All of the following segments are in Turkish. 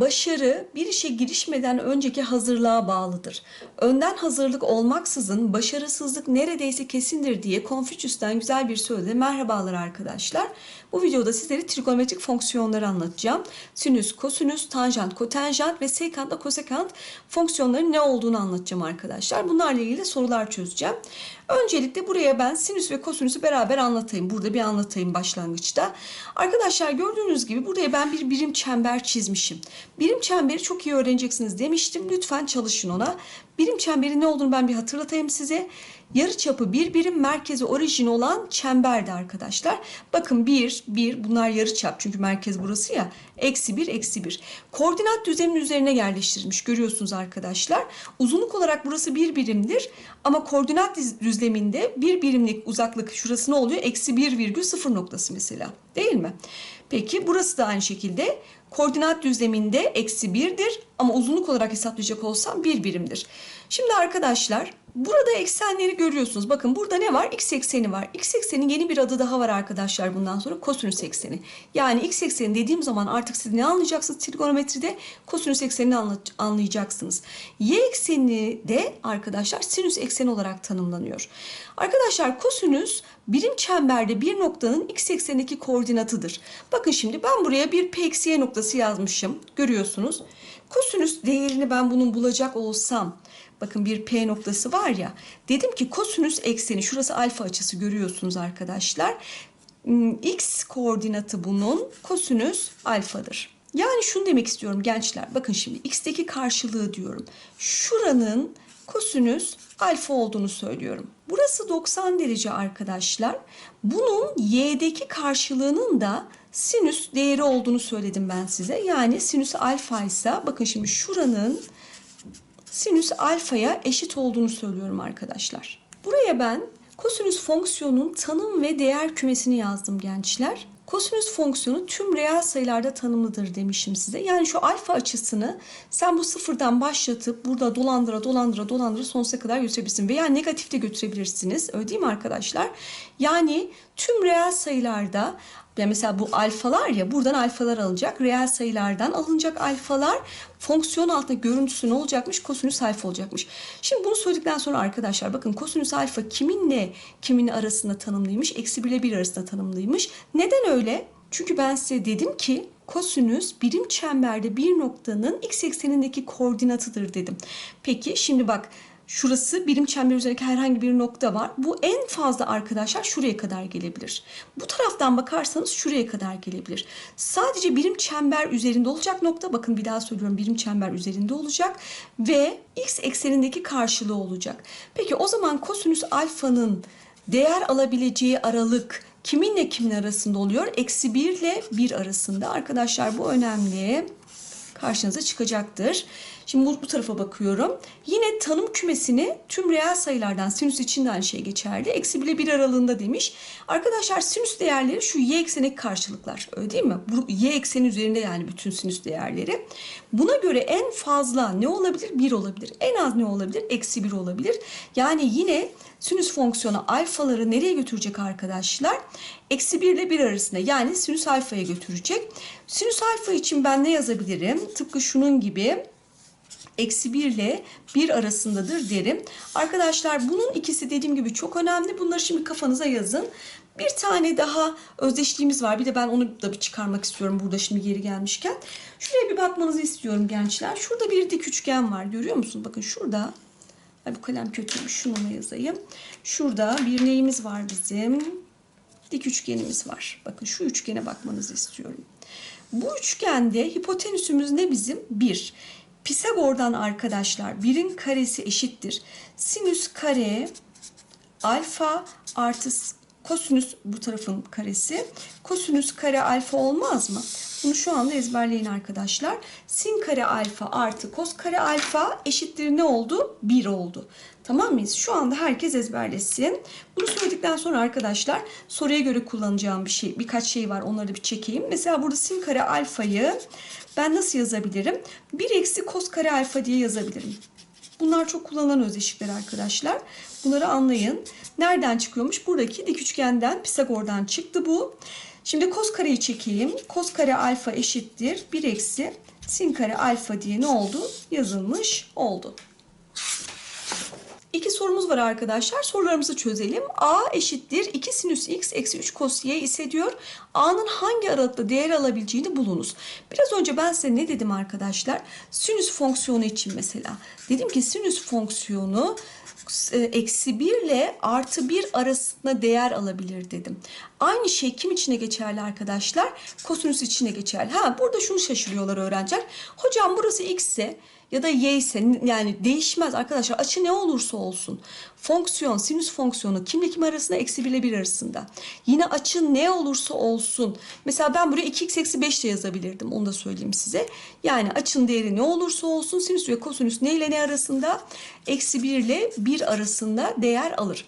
Başarı bir işe girişmeden önceki hazırlığa bağlıdır. Önden hazırlık olmaksızın başarısızlık neredeyse kesindir diye Konfüçyüs'ten güzel bir sözle merhabalar arkadaşlar. Bu videoda sizlere trigonometrik fonksiyonları anlatacağım. Sinüs, kosinüs, tanjant, kotanjant ve sekantla kosekant fonksiyonların ne olduğunu anlatacağım arkadaşlar. Bunlarla ilgili sorular çözeceğim. Öncelikle buraya ben sinüs ve kosinüsü beraber anlatayım. Burada bir anlatayım başlangıçta. Arkadaşlar gördüğünüz gibi buraya ben bir birim çember çizmişim. Birim çemberi çok iyi öğreneceksiniz demiştim. Lütfen çalışın ona. Birim çemberi ne olduğunu ben bir hatırlatayım size. Yarı çapı bir birim merkezi orijin olan çemberdi arkadaşlar. Bakın 1, 1 bunlar yarı çap çünkü merkez burası ya. Eksi 1, eksi 1. Koordinat düzleminin üzerine yerleştirilmiş görüyorsunuz arkadaşlar. Uzunluk olarak burası bir birimdir. Ama koordinat düzleminde bir birimlik uzaklık şurası ne oluyor? Eksi 1 virgül 0 noktası mesela. Değil mi? Peki burası da aynı şekilde koordinat düzleminde eksi 1'dir ama uzunluk olarak hesaplayacak olsam bir birimdir. Şimdi arkadaşlar burada eksenleri görüyorsunuz. Bakın burada ne var? X ekseni var. X eksenin yeni bir adı daha var arkadaşlar bundan sonra kosinüs ekseni. Yani x ekseni dediğim zaman artık siz ne anlayacaksınız trigonometride? Kosinüs eksenini anlayacaksınız. Y ekseni de arkadaşlar sinüs ekseni olarak tanımlanıyor. Arkadaşlar kosinüs birim çemberde bir noktanın x eksenindeki koordinatıdır. Bakın şimdi ben buraya bir p eksi y noktası yazmışım. Görüyorsunuz. Kosinüs değerini ben bunun bulacak olsam bakın bir P noktası var ya dedim ki kosinüs ekseni şurası alfa açısı görüyorsunuz arkadaşlar. Hmm, X koordinatı bunun kosinüs alfadır. Yani şunu demek istiyorum gençler. Bakın şimdi x'teki karşılığı diyorum. Şuranın kosinüs alfa olduğunu söylüyorum. Burası 90 derece arkadaşlar. Bunun y'deki karşılığının da sinüs değeri olduğunu söyledim ben size. Yani sinüs alfa ise bakın şimdi şuranın sinüs alfaya eşit olduğunu söylüyorum arkadaşlar. Buraya ben kosinüs fonksiyonun tanım ve değer kümesini yazdım gençler. Kosinüs fonksiyonu tüm reel sayılarda tanımlıdır demişim size. Yani şu alfa açısını sen bu sıfırdan başlatıp burada dolandıra dolandıra dolandıra sonsuza kadar götürebilirsin. Veya negatif de götürebilirsiniz. Öyle değil mi arkadaşlar? Yani tüm reel sayılarda yani mesela bu alfalar ya buradan alfalar alınacak. Reel sayılardan alınacak alfalar fonksiyon altında görüntüsü ne olacakmış? Kosinüs alfa olacakmış. Şimdi bunu söyledikten sonra arkadaşlar bakın kosinüs alfa kiminle kimin arasında tanımlıymış? Eksi 1 ile 1 arasında tanımlıymış. Neden öyle? Çünkü ben size dedim ki kosinüs birim çemberde bir noktanın x eksenindeki koordinatıdır dedim. Peki şimdi bak Şurası birim çember üzerindeki herhangi bir nokta var. Bu en fazla arkadaşlar şuraya kadar gelebilir. Bu taraftan bakarsanız şuraya kadar gelebilir. Sadece birim çember üzerinde olacak nokta bakın bir daha söylüyorum birim çember üzerinde olacak ve x eksenindeki karşılığı olacak. Peki o zaman kosinüs alfanın değer alabileceği aralık kiminle kimin arasında oluyor? Eksi 1 ile 1 arasında. Arkadaşlar bu önemli. Karşınıza çıkacaktır. Şimdi bu, bu tarafa bakıyorum. Yine tanım kümesini tüm reel sayılardan sinüs için de aynı şey geçerli. Eksi 1 ile 1 aralığında demiş. Arkadaşlar sinüs değerleri şu y eksenek karşılıklar. Öyle değil mi? Bu y ekseni üzerinde yani bütün sinüs değerleri. Buna göre en fazla ne olabilir? 1 olabilir. En az ne olabilir? Eksi 1 olabilir. Yani yine sinüs fonksiyonu alfaları nereye götürecek arkadaşlar? Eksi 1 ile 1 arasında yani sinüs alfaya götürecek. Sinüs alfa için ben ne yazabilirim? Tıpkı şunun gibi eksi 1 ile 1 arasındadır derim. Arkadaşlar bunun ikisi dediğim gibi çok önemli. Bunları şimdi kafanıza yazın. Bir tane daha özdeşliğimiz var. Bir de ben onu da bir çıkarmak istiyorum burada şimdi geri gelmişken. Şuraya bir bakmanızı istiyorum gençler. Şurada bir dik üçgen var. Görüyor musunuz? Bakın şurada. Ay bu kalem kötüymüş. Şunu yazayım. Şurada bir neyimiz var bizim? Dik üçgenimiz var. Bakın şu üçgene bakmanızı istiyorum. Bu üçgende hipotenüsümüz ne bizim? 1. Pisagor'dan arkadaşlar birin karesi eşittir. Sinüs kare alfa artı kosinüs bu tarafın karesi. Kosinüs kare alfa olmaz mı? Bunu şu anda ezberleyin arkadaşlar. Sin kare alfa artı kos kare alfa eşittir ne oldu? 1 oldu. Tamam mıyız? Şu anda herkes ezberlesin. Bunu söyledikten sonra arkadaşlar soruya göre kullanacağım bir şey, birkaç şey var. Onları da bir çekeyim. Mesela burada sin kare alfayı ben nasıl yazabilirim? 1 eksi kos kare alfa diye yazabilirim. Bunlar çok kullanılan özdeşlikler arkadaşlar. Bunları anlayın. Nereden çıkıyormuş? Buradaki dik üçgenden Pisagor'dan çıktı bu. Şimdi kos kareyi çekeyim. Kos kare alfa eşittir. 1 eksi sin kare alfa diye ne oldu? Yazılmış oldu. İki sorumuz var arkadaşlar. Sorularımızı çözelim. A eşittir 2 sinüs x eksi 3 cos y ise diyor. A'nın hangi aralıkta değer alabileceğini bulunuz. Biraz önce ben size ne dedim arkadaşlar? Sinüs fonksiyonu için mesela. Dedim ki sinüs fonksiyonu e, eksi 1 ile artı 1 arasında değer alabilir dedim. Aynı şey kim içine geçerli arkadaşlar? Kosinüs içine geçerli. Ha burada şunu şaşırıyorlar öğrenciler. Hocam burası x ise ya da y ise yani değişmez arkadaşlar. Açı ne olursa olsun. Fonksiyon, sinüs fonksiyonu kimle kim arasında? Eksi 1 ile 1 arasında. Yine açı ne olursa olsun. Mesela ben buraya 2x eksi 5 de yazabilirdim. Onu da söyleyeyim size. Yani açının değeri ne olursa olsun sinüs ve kosinüs ne ile ne arasında? Eksi 1 ile 1 arasında değer alır.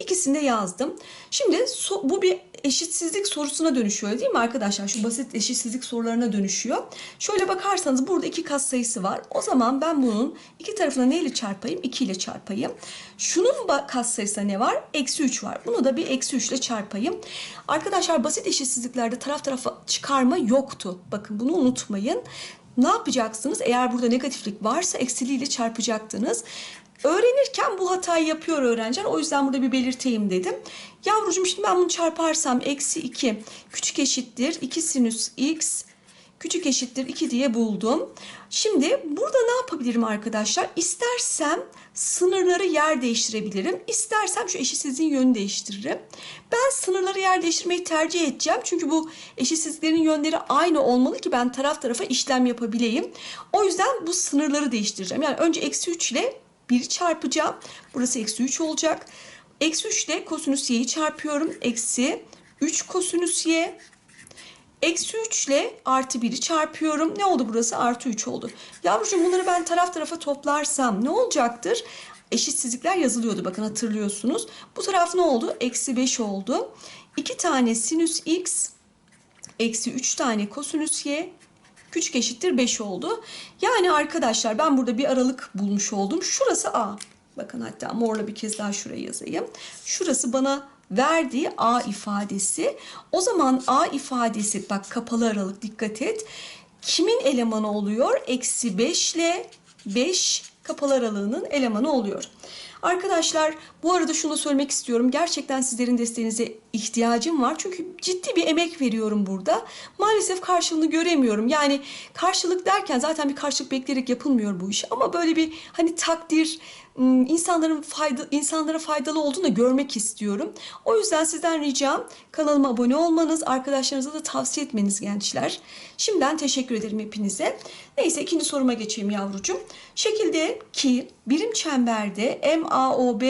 İkisini de yazdım. Şimdi so, bu bir eşitsizlik sorusuna dönüşüyor değil mi arkadaşlar? Şu basit eşitsizlik sorularına dönüşüyor. Şöyle bakarsanız burada iki kat sayısı var. O zaman ben bunun iki tarafına neyle çarpayım? 2 ile çarpayım. Şunun kat sayısında ne var? Eksi 3 var. Bunu da bir eksi 3 ile çarpayım. Arkadaşlar basit eşitsizliklerde taraf tarafa çıkarma yoktu. Bakın bunu unutmayın. Ne yapacaksınız? Eğer burada negatiflik varsa eksiliyle çarpacaktınız. Öğrenirken bu hatayı yapıyor öğrenciler. O yüzden burada bir belirteyim dedim. Yavrucuğum şimdi ben bunu çarparsam eksi 2 küçük eşittir 2 sinüs x küçük eşittir 2 diye buldum. Şimdi burada ne yapabilirim arkadaşlar? İstersem sınırları yer değiştirebilirim. İstersem şu eşitsizliğin yönünü değiştiririm. Ben sınırları yer değiştirmeyi tercih edeceğim. Çünkü bu eşitsizliklerin yönleri aynı olmalı ki ben taraf tarafa işlem yapabileyim. O yüzden bu sınırları değiştireceğim. Yani önce eksi 3 ile 1'i çarpacağım. Burası eksi 3 olacak. Eksi 3 ile kosinüs y'yi çarpıyorum. Eksi 3 kosinüs y. Eksi 3 ile artı 1'i çarpıyorum. Ne oldu burası? Artı 3 oldu. Yavrucuğum bunları ben taraf tarafa toplarsam ne olacaktır? Eşitsizlikler yazılıyordu bakın hatırlıyorsunuz. Bu taraf ne oldu? Eksi 5 oldu. 2 tane sinüs x eksi 3 tane kosinüs y küçük eşittir 5 oldu. Yani arkadaşlar ben burada bir aralık bulmuş oldum. Şurası A. Bakın hatta morla bir kez daha şuraya yazayım. Şurası bana verdiği A ifadesi. O zaman A ifadesi bak kapalı aralık dikkat et. Kimin elemanı oluyor? Eksi 5 ile 5 kapalı aralığının elemanı oluyor. Arkadaşlar bu arada şunu söylemek istiyorum. Gerçekten sizlerin desteğinize ihtiyacım var. Çünkü ciddi bir emek veriyorum burada. Maalesef karşılığını göremiyorum. Yani karşılık derken zaten bir karşılık bekleyerek yapılmıyor bu iş. Ama böyle bir hani takdir, insanların fayda, insanlara faydalı olduğunu görmek istiyorum. O yüzden sizden ricam kanalıma abone olmanız, arkadaşlarınıza da tavsiye etmeniz gençler. Şimdiden teşekkür ederim hepinize. Neyse ikinci soruma geçeyim yavrucuğum. Şekilde ki birim çemberde MAOB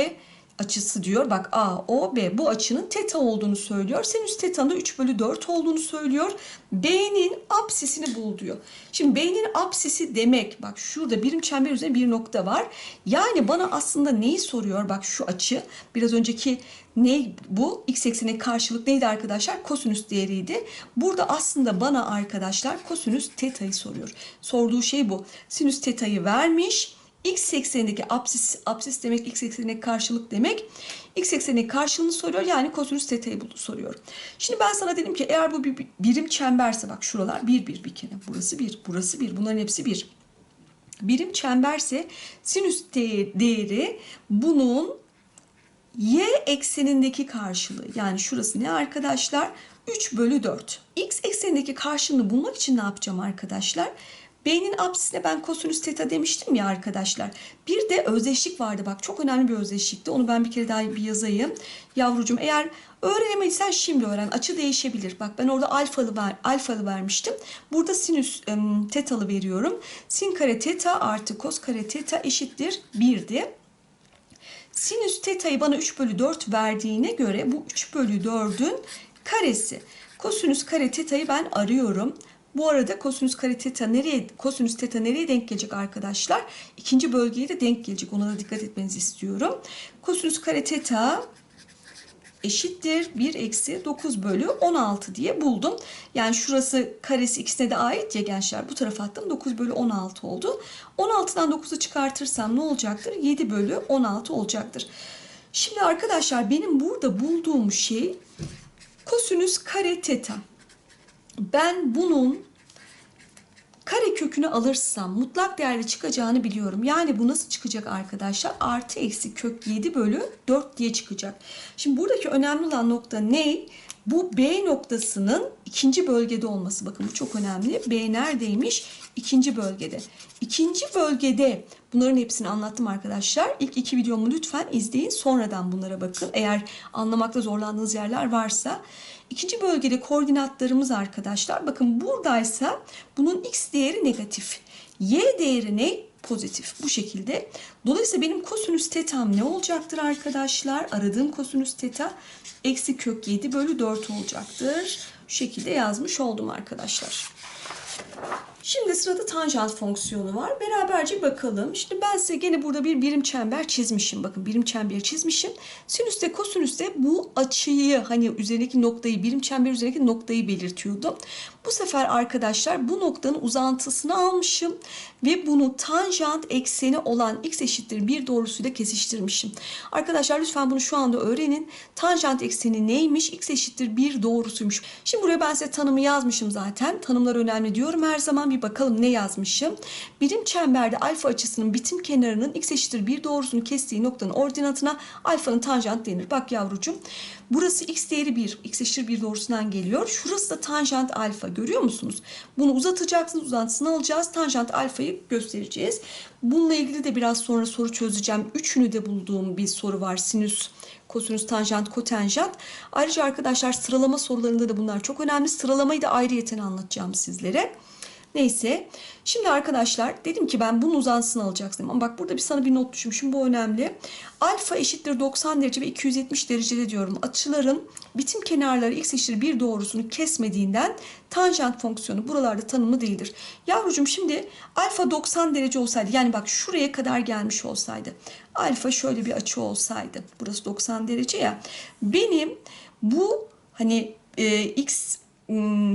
açısı diyor. Bak AOB bu açının teta olduğunu söylüyor. Sinüs teta'nın da 3 bölü 4 olduğunu söylüyor. B'nin apsisini bul diyor. Şimdi B'nin apsisi demek bak şurada birim çember üzerinde bir nokta var. Yani bana aslında neyi soruyor? Bak şu açı biraz önceki ne bu? X eksenine karşılık neydi arkadaşlar? Kosinüs değeriydi. Burada aslında bana arkadaşlar kosinüs teta'yı soruyor. Sorduğu şey bu. Sinüs teta'yı vermiş x eksenindeki apsis, apsis demek x eksenine karşılık demek. X eksenine karşılığını soruyor yani kosinüs teta'yı soruyor. Şimdi ben sana dedim ki eğer bu bir birim çemberse bak şuralar bir bir bir kere. Burası bir, burası bir. Bunların hepsi bir. Birim çemberse sinüs değeri bunun y eksenindeki karşılığı. Yani şurası ne arkadaşlar? 3 bölü 4. X eksenindeki karşılığını bulmak için ne yapacağım arkadaşlar? B'nin apsisine ben kosinüs teta demiştim ya arkadaşlar. Bir de özdeşlik vardı bak çok önemli bir özdeşlikti. Onu ben bir kere daha bir yazayım. Yavrucuğum eğer öğrenemediysen şimdi öğren. Açı değişebilir. Bak ben orada alfalı, ver, alfalı vermiştim. Burada sinüs ım, tetalı veriyorum. Sin kare teta artı kos kare teta eşittir 1'di. Sinüs teta'yı bana 3 bölü 4 verdiğine göre bu 3 bölü 4'ün karesi. Kosinüs kare teta'yı ben arıyorum. Bu arada kosinüs kare teta nereye kosinüs teta nereye denk gelecek arkadaşlar? İkinci bölgeye de denk gelecek. Ona da dikkat etmenizi istiyorum. Kosinüs kare teta eşittir 1 eksi 9 bölü 16 diye buldum. Yani şurası karesi ikisine de ait ya gençler. Bu tarafa attım 9 bölü 16 oldu. 16'dan 9'u çıkartırsam ne olacaktır? 7 bölü 16 olacaktır. Şimdi arkadaşlar benim burada bulduğum şey kosinüs kare teta ben bunun kare kökünü alırsam mutlak değerli çıkacağını biliyorum. Yani bu nasıl çıkacak arkadaşlar? Artı eksi kök 7 bölü 4 diye çıkacak. Şimdi buradaki önemli olan nokta ne? Bu B noktasının ikinci bölgede olması. Bakın bu çok önemli. B neredeymiş? İkinci bölgede. İkinci bölgede bunların hepsini anlattım arkadaşlar. İlk iki videomu lütfen izleyin. Sonradan bunlara bakın. Eğer anlamakta zorlandığınız yerler varsa. İkinci bölgede koordinatlarımız arkadaşlar. Bakın buradaysa bunun x değeri negatif. Y değeri ne? Pozitif. Bu şekilde. Dolayısıyla benim kosinüs tetam ne olacaktır arkadaşlar? Aradığım kosinüs teta eksi kök 7 bölü 4 olacaktır. Şu şekilde yazmış oldum arkadaşlar. Şimdi sırada tanjant fonksiyonu var. Beraberce bakalım. Şimdi ben size gene burada bir birim çember çizmişim. Bakın birim çemberi çizmişim. Sinüste kosinüste bu açıyı hani üzerindeki noktayı birim çember üzerindeki noktayı belirtiyordum. Bu sefer arkadaşlar bu noktanın uzantısını almışım ve bunu tanjant ekseni olan x eşittir 1 doğrusuyla kesiştirmişim. Arkadaşlar lütfen bunu şu anda öğrenin. Tanjant ekseni neymiş? x eşittir 1 doğrusuymuş. Şimdi buraya ben size tanımı yazmışım zaten. Tanımlar önemli diyorum her zaman. Bir bakalım ne yazmışım. Birim çemberde alfa açısının bitim kenarının x eşittir 1 doğrusunu kestiği noktanın ordinatına alfanın tanjant denir. Bak yavrucuğum. Burası x değeri 1. x eşittir 1 doğrusundan geliyor. Şurası da tanjant alfa. Görüyor musunuz? Bunu uzatacaksınız. Uzantısını alacağız. Tanjant alfayı göstereceğiz. Bununla ilgili de biraz sonra soru çözeceğim. Üçünü de bulduğum bir soru var. Sinüs, kosinüs, tanjant, kotenjant. Ayrıca arkadaşlar sıralama sorularında da bunlar çok önemli. Sıralamayı da ayrıyeten anlatacağım sizlere. Neyse. Şimdi arkadaşlar dedim ki ben bunun uzantısını alacaksın. Ama bak burada bir sana bir not düşmüşüm. Bu önemli. Alfa eşittir 90 derece ve 270 derecede diyorum. Açıların bitim kenarları x eşittir 1 doğrusunu kesmediğinden tanjant fonksiyonu buralarda tanımlı değildir. Yavrucuğum şimdi alfa 90 derece olsaydı yani bak şuraya kadar gelmiş olsaydı. Alfa şöyle bir açı olsaydı. Burası 90 derece ya. Benim bu hani e, x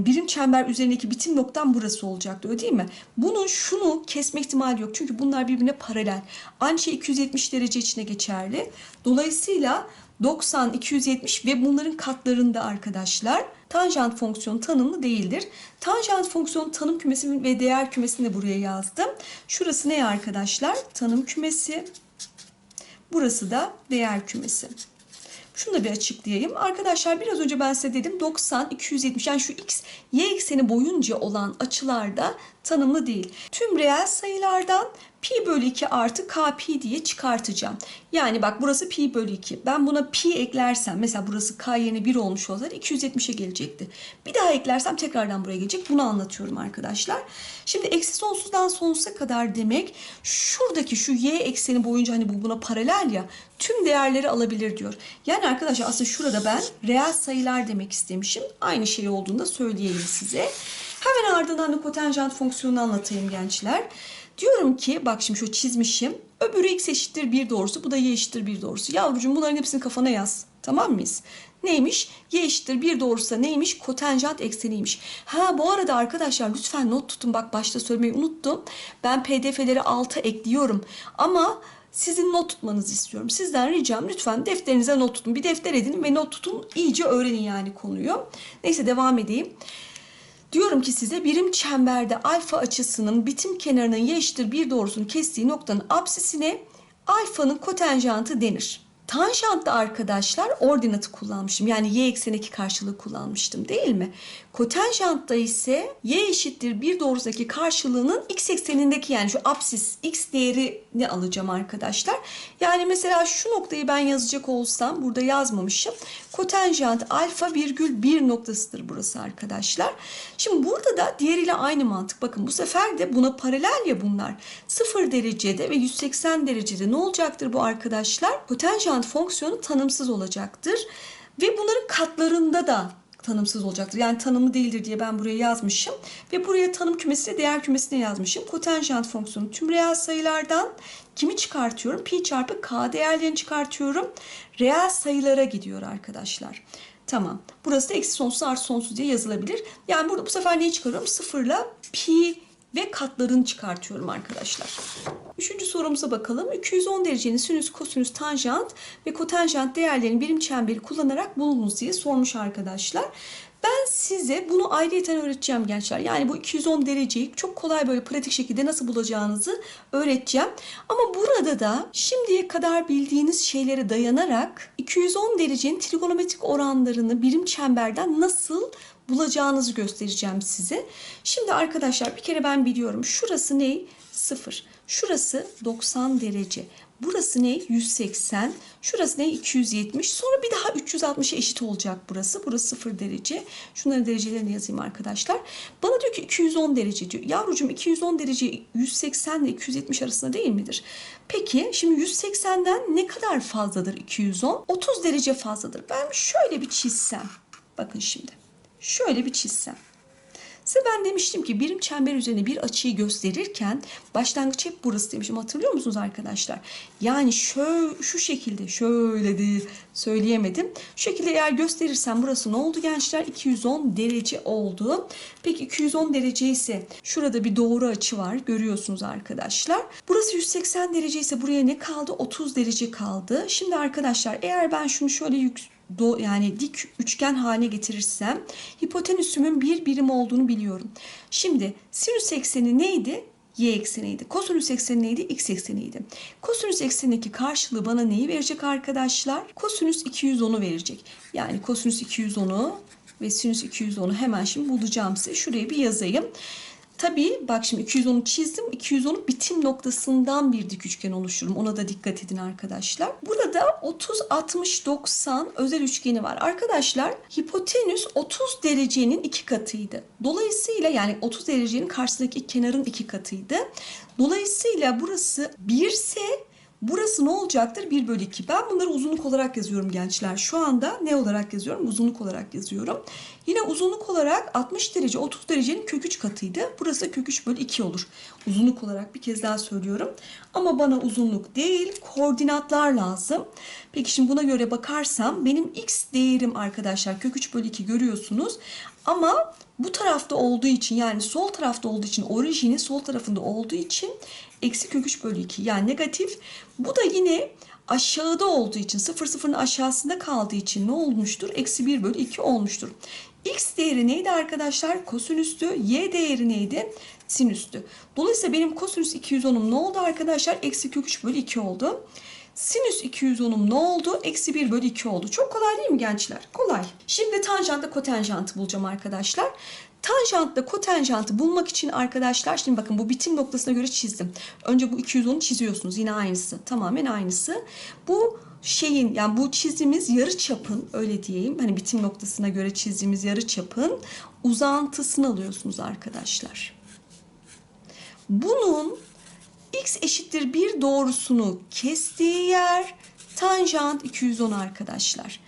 birim çember üzerindeki bitim noktam burası olacaktı öyle değil mi? Bunun şunu kesme ihtimali yok. Çünkü bunlar birbirine paralel. Aynı şey 270 derece içine geçerli. Dolayısıyla 90, 270 ve bunların katlarında arkadaşlar tanjant fonksiyonu tanımlı değildir. Tanjant fonksiyonu tanım kümesi ve değer kümesini de buraya yazdım. Şurası ne arkadaşlar? Tanım kümesi. Burası da değer kümesi. Şunu da bir açıklayayım. Arkadaşlar biraz önce ben size dedim 90, 270 yani şu x, y ekseni boyunca olan açılarda tanımlı değil. Tüm reel sayılardan pi bölü 2 artı k pi diye çıkartacağım. Yani bak burası pi bölü 2. Ben buna pi eklersem mesela burası k yerine 1 olmuş olsaydı 270'e gelecekti. Bir daha eklersem tekrardan buraya gelecek. Bunu anlatıyorum arkadaşlar. Şimdi eksi sonsuzdan sonsuza kadar demek şuradaki şu y ekseni boyunca hani bu buna paralel ya tüm değerleri alabilir diyor. Yani arkadaşlar aslında şurada ben reel sayılar demek istemişim. Aynı şey olduğunu da söyleyeyim size. Hemen ardından da kotenjant fonksiyonunu anlatayım gençler. Diyorum ki bak şimdi şu çizmişim. Öbürü x eşittir 1 doğrusu. Bu da y eşittir 1 doğrusu. Yavrucuğum bunların hepsini kafana yaz. Tamam mıyız? Neymiş? Y eşittir 1 doğrusu neymiş? Kotenjant ekseniymiş. Ha bu arada arkadaşlar lütfen not tutun. Bak başta söylemeyi unuttum. Ben pdf'leri alta ekliyorum. Ama sizin not tutmanızı istiyorum. Sizden ricam lütfen defterinize not tutun. Bir defter edinin ve not tutun. İyice öğrenin yani konuyu. Neyse devam edeyim. Diyorum ki size birim çemberde alfa açısının bitim kenarının y eşittir 1 doğrusunu kestiği noktanın apsisine alfanın kotenjantı denir. Tanjantta arkadaşlar ordinatı kullanmıştım. Yani y eksenindeki karşılığı kullanmıştım değil mi? Kotenjantta ise y eşittir 1 doğrusundaki karşılığının x eksenindeki yani şu apsis x değerini alacağım arkadaşlar. Yani mesela şu noktayı ben yazacak olsam burada yazmamışım. Kotenjant alfa virgül 1 noktasıdır burası arkadaşlar. Şimdi burada da diğeriyle aynı mantık. Bakın bu sefer de buna paralel ya bunlar. 0 derecede ve 180 derecede ne olacaktır bu arkadaşlar? Kotenjant fonksiyonu tanımsız olacaktır. Ve bunların katlarında da tanımsız olacaktır. Yani tanımlı değildir diye ben buraya yazmışım. Ve buraya tanım kümesi değer kümesine yazmışım. Kotenjant fonksiyonu tüm reel sayılardan kimi çıkartıyorum? Pi çarpı k değerlerini çıkartıyorum. Reel sayılara gidiyor arkadaşlar. Tamam. Burası da eksi sonsuz artı sonsuz diye yazılabilir. Yani burada bu sefer neyi çıkarıyorum? Sıfırla pi ve katlarını çıkartıyorum arkadaşlar. Üçüncü sorumuza bakalım. 210 derecenin sinüs, kosinüs, tanjant ve kotenjant değerlerini birim çemberi kullanarak bulunuz diye sormuş arkadaşlar. Ben size bunu ayrıyeten öğreteceğim gençler. Yani bu 210 dereceyi çok kolay böyle pratik şekilde nasıl bulacağınızı öğreteceğim. Ama burada da şimdiye kadar bildiğiniz şeylere dayanarak 210 derecenin trigonometrik oranlarını birim çemberden nasıl bulacağınızı göstereceğim size. Şimdi arkadaşlar bir kere ben biliyorum. Şurası ne? 0. Şurası 90 derece. Burası ne? 180. Şurası ne? 270. Sonra bir daha 360'a eşit olacak burası. Burası 0 derece. Şunların derecelerini yazayım arkadaşlar. Bana diyor ki 210 derece diyor. Yavrucuğum 210 derece 180 ile 270 arasında değil midir? Peki şimdi 180'den ne kadar fazladır 210? 30 derece fazladır. Ben şöyle bir çizsem. Bakın şimdi. Şöyle bir çizsem. Size ben demiştim ki birim çember üzerine bir açıyı gösterirken başlangıç hep burası demişim. Hatırlıyor musunuz arkadaşlar? Yani şöyle, şu şekilde şöyle değil söyleyemedim. Şu şekilde eğer gösterirsem burası ne oldu gençler? 210 derece oldu. Peki 210 derece ise şurada bir doğru açı var. Görüyorsunuz arkadaşlar. Burası 180 derece ise buraya ne kaldı? 30 derece kaldı. Şimdi arkadaşlar eğer ben şunu şöyle yük do, yani dik üçgen haline getirirsem hipotenüsümün bir birim olduğunu biliyorum. Şimdi sinüs ekseni neydi? Y ekseniydi. Kosinüs ekseni neydi? X ekseniydi. Kosinüs eksenindeki karşılığı bana neyi verecek arkadaşlar? Kosinüs 210'u verecek. Yani kosinüs 210'u ve sinüs 210'u hemen şimdi bulacağım size. Şuraya bir yazayım. Tabii bak şimdi 210'u çizdim. 210'u bitim noktasından bir dik üçgen oluştururum. Ona da dikkat edin arkadaşlar. Burada 30, 60, 90 özel üçgeni var. Arkadaşlar hipotenüs 30 derecenin iki katıydı. Dolayısıyla yani 30 derecenin karşısındaki kenarın iki katıydı. Dolayısıyla burası 1 ise Burası ne olacaktır? 1 bölü 2. Ben bunları uzunluk olarak yazıyorum gençler. Şu anda ne olarak yazıyorum? Uzunluk olarak yazıyorum. Yine uzunluk olarak 60 derece 30 derecenin kök 3 katıydı. Burası kök 3 bölü 2 olur. Uzunluk olarak bir kez daha söylüyorum. Ama bana uzunluk değil koordinatlar lazım. Peki şimdi buna göre bakarsam benim x değerim arkadaşlar kök 3 bölü 2 görüyorsunuz. Ama bu tarafta olduğu için yani sol tarafta olduğu için orijinin sol tarafında olduğu için eksi kök 3 bölü 2 yani negatif. Bu da yine aşağıda olduğu için sıfır sıfırın aşağısında kaldığı için ne olmuştur? Eksi 1 bölü 2 olmuştur. X değeri neydi arkadaşlar? Kosinüstü. Y değeri neydi? Sinüstü. Dolayısıyla benim kosinüs 210'um ne oldu arkadaşlar? Eksi kök 3 bölü 2 oldu. Sinüs 210'um ne oldu? Eksi 1 bölü 2 oldu. Çok kolay değil mi gençler? Kolay. Şimdi tanjantta kotanjantı bulacağım arkadaşlar. Tanjantta kotanjantı bulmak için arkadaşlar şimdi bakın bu bitim noktasına göre çizdim. Önce bu 210'u çiziyorsunuz. Yine aynısı. Tamamen aynısı. Bu şeyin yani bu çizdiğimiz yarı çapın öyle diyeyim. Hani bitim noktasına göre çizdiğimiz yarı çapın uzantısını alıyorsunuz arkadaşlar. Bunun x eşittir 1 doğrusunu kestiği yer tanjant 210 arkadaşlar.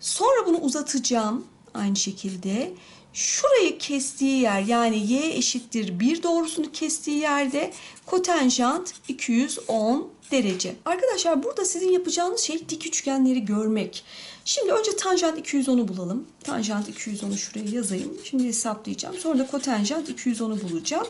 Sonra bunu uzatacağım aynı şekilde. Şurayı kestiği yer yani y eşittir 1 doğrusunu kestiği yerde kotanjant 210 derece. Arkadaşlar burada sizin yapacağınız şey dik üçgenleri görmek. Şimdi önce tanjant 210'u bulalım. Tanjant 210'u şuraya yazayım. Şimdi hesaplayacağım. Sonra da kotanjant 210'u bulacağım.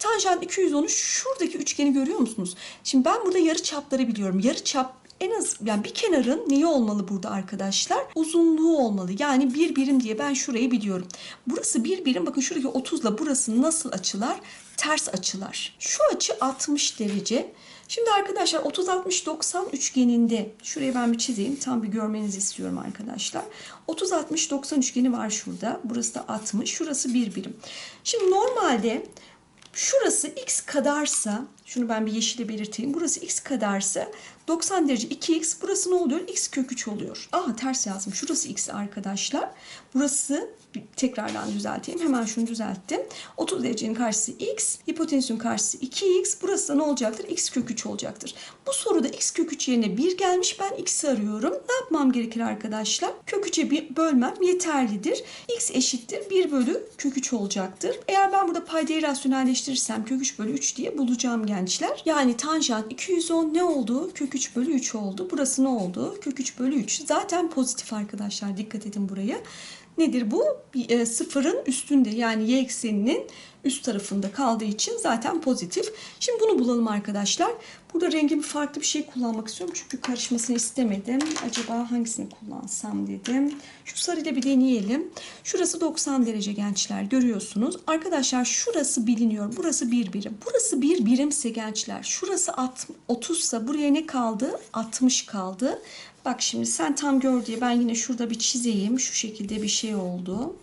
Tanjant 210'u şuradaki üçgeni görüyor musunuz? Şimdi ben burada yarı çapları biliyorum. Yarı çap en az yani bir kenarın neyi olmalı burada arkadaşlar? Uzunluğu olmalı. Yani bir birim diye ben şurayı biliyorum. Burası bir birim. Bakın şuradaki 30 ile burası nasıl açılar? Ters açılar. Şu açı 60 derece. Şimdi arkadaşlar 30 60 90 üçgeninde şurayı ben bir çizeyim. Tam bir görmenizi istiyorum arkadaşlar. 30 60 90 üçgeni var şurada. Burası da 60. Şurası bir birim. Şimdi normalde Şurası x kadarsa, şunu ben bir yeşile belirteyim. Burası x kadarsa 90 derece 2x. Burası ne oluyor? x kök 3 oluyor. Aa ters yazdım. Şurası x arkadaşlar. Burası tekrardan düzelteyim. Hemen şunu düzelttim. 30 derecenin karşısı x. Hipotenüsün karşısı 2x. Burası da ne olacaktır? x kök 3 olacaktır. Bu soruda x kök 3 yerine 1 gelmiş. Ben x'i arıyorum. Ne yapmam gerekir arkadaşlar? Kök 3'e bir bölmem yeterlidir. x eşittir 1 bölü kök 3 olacaktır. Eğer ben burada paydayı rasyonelleştirirsem kök 3 bölü 3 diye bulacağım gençler. Yani tanjant 210 ne oldu? Kök 3 bölü 3 oldu. Burası ne oldu? Kök 3 bölü 3. Zaten pozitif arkadaşlar. Dikkat edin buraya. Nedir bu? E, sıfırın üstünde yani y ekseninin üst tarafında kaldığı için zaten pozitif. Şimdi bunu bulalım arkadaşlar. Burada rengimi farklı bir şey kullanmak istiyorum. Çünkü karışmasını istemedim. Acaba hangisini kullansam dedim. Şu sarıyla bir deneyelim. Şurası 90 derece gençler görüyorsunuz. Arkadaşlar şurası biliniyor. Burası bir birim. Burası bir birimse gençler. Şurası 30 ise buraya ne kaldı? 60 kaldı. Bak şimdi sen tam gör diye ben yine şurada bir çizeyim. Şu şekilde bir şey oldu.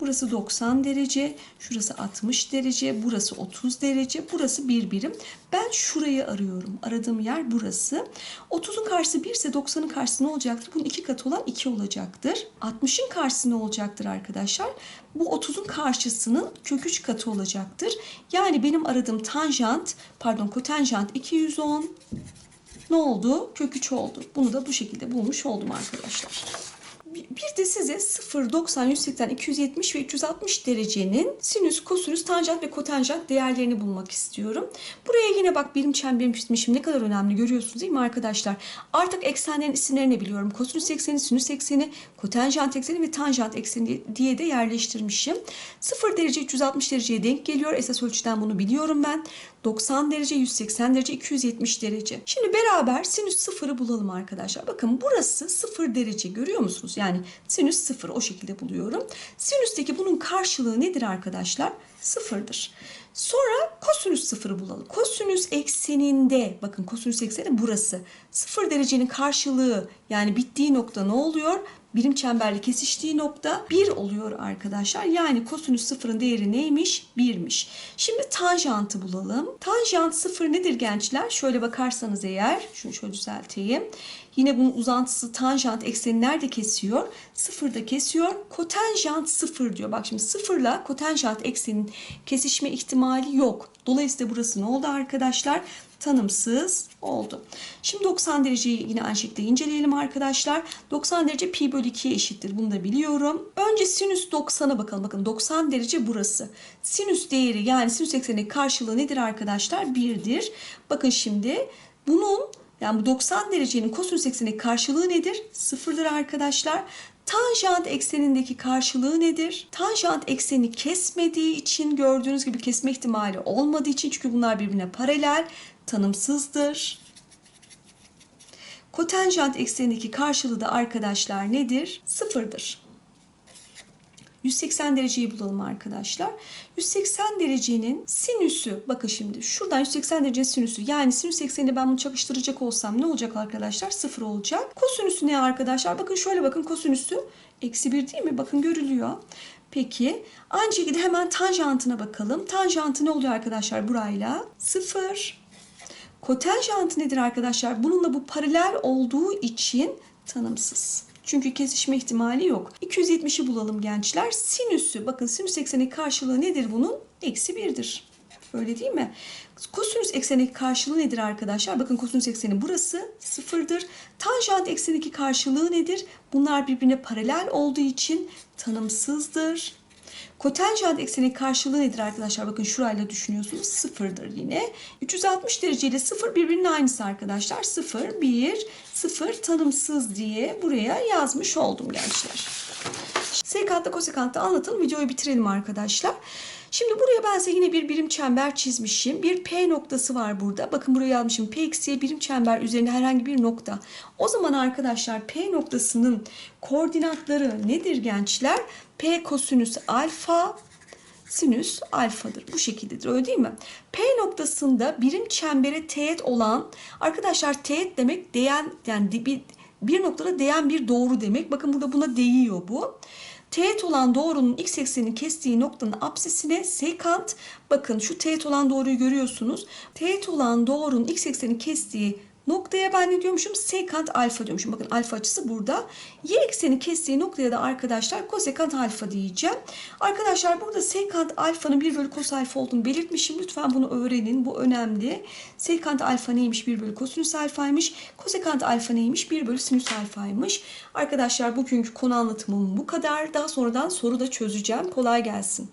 Burası 90 derece, şurası 60 derece, burası 30 derece, burası bir birim. Ben şurayı arıyorum. Aradığım yer burası. 30'un karşısı 1 ise 90'ın karşısı ne olacaktır? Bunun iki katı olan 2 olacaktır. 60'ın karşısı ne olacaktır arkadaşlar? Bu 30'un karşısının kök 3 katı olacaktır. Yani benim aradığım tanjant, pardon kotanjant 210 ne oldu? Kök 3 oldu. Bunu da bu şekilde bulmuş oldum arkadaşlar. Size 0, 90, 180, 270 ve 360 derecenin sinüs, kosinüs, tanjant ve kotanjant değerlerini bulmak istiyorum. Buraya yine bak birim çemberim çizmişim. Ne kadar önemli görüyorsunuz değil mi arkadaşlar? Artık eksenlerin isimlerini biliyorum. Kosinüs ekseni, sinüs ekseni, kotanjant ekseni ve tanjant ekseni diye de yerleştirmişim. 0 derece 360 dereceye denk geliyor. Esas ölçüden bunu biliyorum ben. 90 derece, 180 derece, 270 derece. Şimdi beraber sinüs sıfırı bulalım arkadaşlar. Bakın burası 0 derece görüyor musunuz? Yani sinüs sıfır o şekilde buluyorum. Sinüsteki bunun karşılığı nedir arkadaşlar? Sıfırdır. Sonra kosinüs sıfırı bulalım. Kosinüs ekseninde bakın kosinüs ekseni burası. Sıfır derecenin karşılığı yani bittiği nokta ne oluyor? Birim çemberle kesiştiği nokta 1 oluyor arkadaşlar. Yani kosinüs sıfırın değeri neymiş? 1'miş. Şimdi tanjantı bulalım. Tanjant sıfır nedir gençler? Şöyle bakarsanız eğer, şunu şöyle düzelteyim. Yine bunun uzantısı tanjant ekseni nerede kesiyor? Sıfırda kesiyor. Kotanjant sıfır diyor. Bak şimdi sıfırla kotanjant eksenin kesişme ihtimali yok. Dolayısıyla burası ne oldu arkadaşlar? Tanımsız oldu. Şimdi 90 dereceyi yine aynı şekilde inceleyelim arkadaşlar. 90 derece pi bölü 2'ye eşittir. Bunu da biliyorum. Önce sinüs 90'a bakalım. Bakın 90 derece burası. Sinüs değeri yani sinüs ekseninin karşılığı nedir arkadaşlar? 1'dir. Bakın şimdi bunun yani bu 90 derecenin kosinüs ekseninin karşılığı nedir? Sıfırdır arkadaşlar. Tanjant eksenindeki karşılığı nedir? Tanjant ekseni kesmediği için gördüğünüz gibi kesme ihtimali olmadığı için çünkü bunlar birbirine paralel tanımsızdır. Kotanjant eksenindeki karşılığı da arkadaşlar nedir? Sıfırdır. 180 dereceyi bulalım arkadaşlar. 180 derecenin sinüsü bakın şimdi şuradan 180 derecenin sinüsü yani sinüs eksenini ben bunu çakıştıracak olsam ne olacak arkadaşlar? Sıfır olacak. Kosinüsü ne arkadaşlar? Bakın şöyle bakın kosinüsü eksi 1 değil mi? Bakın görülüyor. Peki aynı şekilde hemen tanjantına bakalım. Tanjantı ne oluyor arkadaşlar burayla? Sıfır. Kotanjantı nedir arkadaşlar? Bununla bu paralel olduğu için tanımsız. Çünkü kesişme ihtimali yok. 270'i bulalım gençler. Sinüsü bakın sinüs ekseni karşılığı nedir bunun? Eksi 1'dir. Öyle değil mi? Kosinüs ekseni karşılığı nedir arkadaşlar? Bakın kosinüs ekseni burası sıfırdır. Tanjant eksenindeki karşılığı nedir? Bunlar birbirine paralel olduğu için tanımsızdır. Kotanjant eksenin karşılığı nedir arkadaşlar? Bakın şurayla düşünüyorsunuz. Sıfırdır yine. 360 derece ile sıfır birbirinin aynısı arkadaşlar. Sıfır, bir, sıfır tanımsız diye buraya yazmış oldum gençler. Sekantta kosekantta anlatalım. Videoyu bitirelim arkadaşlar. Şimdi buraya ben size yine bir birim çember çizmişim. Bir P noktası var burada. Bakın buraya yazmışım. P eksiye birim çember üzerinde herhangi bir nokta. O zaman arkadaşlar P noktasının koordinatları nedir gençler? P kosinüs alfa sinüs alfadır. Bu şekildedir öyle değil mi? P noktasında birim çembere teğet olan arkadaşlar teğet demek değen yani bir, bir noktada değen bir doğru demek. Bakın burada buna değiyor bu. Teğet olan doğrunun x eksenini kestiği noktanın apsisine sekant bakın şu teğet olan doğruyu görüyorsunuz. Teğet olan doğrunun x eksenini kestiği Noktaya ben ne diyormuşum? Sekant alfa diyormuşum. Bakın alfa açısı burada. Y ekseni kestiği noktaya da arkadaşlar kosekant alfa diyeceğim. Arkadaşlar burada sekant alfanın 1 bölü kos alfa olduğunu belirtmişim. Lütfen bunu öğrenin. Bu önemli. Sekant alfa neymiş? 1 bölü kosinüs alfaymış. Kosekant alfa neymiş? 1 bölü sinüs alfaymış. Arkadaşlar bugünkü konu anlatımım bu kadar. Daha sonradan soru da çözeceğim. Kolay gelsin.